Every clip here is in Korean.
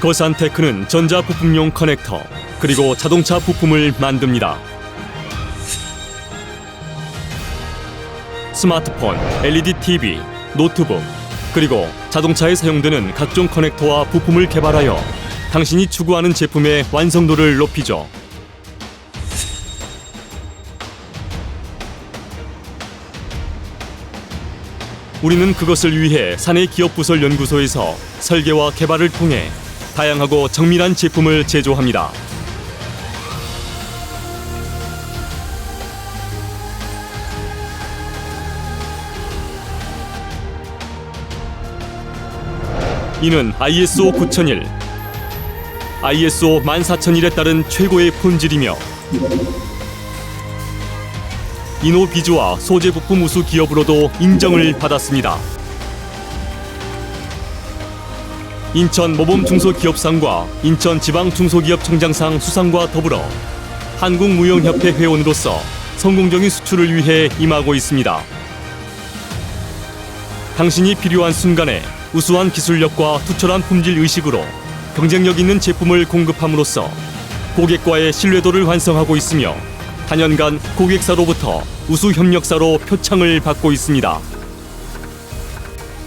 거산테크는 전자 부품용 커넥터 그리고 자동차 부품을 만듭니다. 스마트폰, LED TV, 노트북 그리고 자동차에 사용되는 각종 커넥터와 부품을 개발하여 당신이 추구하는 제품의 완성도를 높이죠. 우리는 그것을 위해 사내 기업 부설 연구소에서 설계와 개발을 통해 다양하고 정밀한 제품을 제조합니다. 이는 ISO 9001, ISO 14001에 따른 최고의 품질이며 이노비주와 소재 부품 우수 기업으로도 인정을 받았습니다. 인천 모범 중소기업상과 인천 지방 중소기업 청장상 수상과 더불어 한국무용협회 회원으로서 성공적인 수출을 위해 임하고 있습니다. 당신이 필요한 순간에 우수한 기술력과 투철한 품질 의식으로 경쟁력 있는 제품을 공급함으로써 고객과의 신뢰도를 완성하고 있으며 단연간 고객사로부터 우수 협력사로 표창을 받고 있습니다.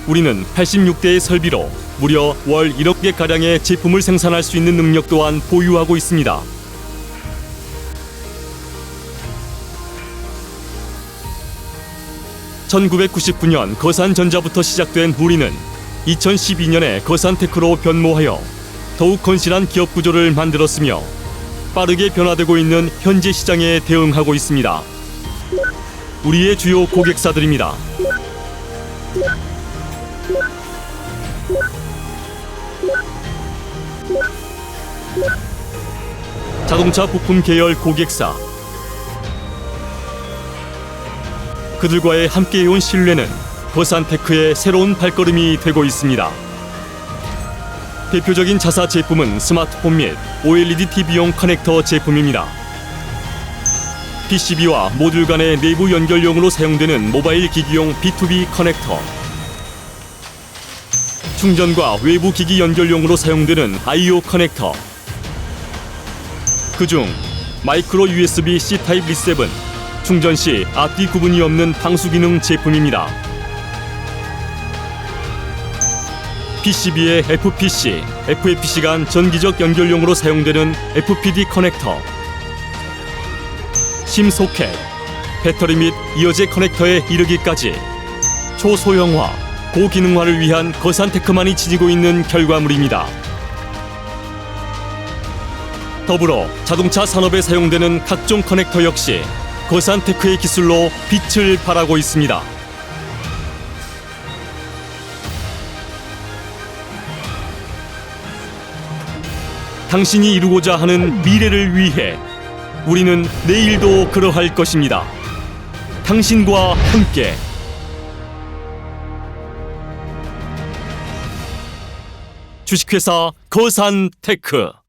우리는 86대의 설비로 무려 월 1억 개 가량의 제품을 생산할 수 있는 능력 또한 보유하고 있습니다. (1999년) 거산전자부터 시작된 우리는 2012년에 거산테크로 변모하여 더욱 건실한 기업 구조를 만들었으며 빠르게 변화되고 있는 현재 시장에 대응하고 있습니다. 우리의 주요 고객사들입니다. 자동차 부품 계열 고객사 그들과의 함께해온 신뢰는 거산테크의 새로운 발걸음이 되고 있습니다. 대표적인 자사 제품은 스마트폰 및 OLED TV용 커넥터 제품입니다. PCB와 모듈 간의 내부 연결용으로 사용되는 모바일 기기용 B2B 커넥터. 충전과 외부 기기 연결용으로 사용되는 I/O 커넥터. 그중 마이크로 USB-C 타입 리셉은 충전 시 앞뒤 구분이 없는 방수 기능 제품입니다. PCB의 FPC, FAPC 간 전기적 연결용으로 사용되는 FPD 커넥터, 심 소켓, 배터리 및 이어제 커넥터에 이르기까지 초소형화, 고기능화를 위한 거산테크만이 지니고 있는 결과물입니다. 더불어 자동차 산업에 사용되는 각종 커넥터 역시 거산테크의 기술로 빛을 발하고 있습니다. 당신이 이루고자 하는 미래를 위해 우리는 내일도 그러할 것입니다. 당신과 함께 주식회사 거산테크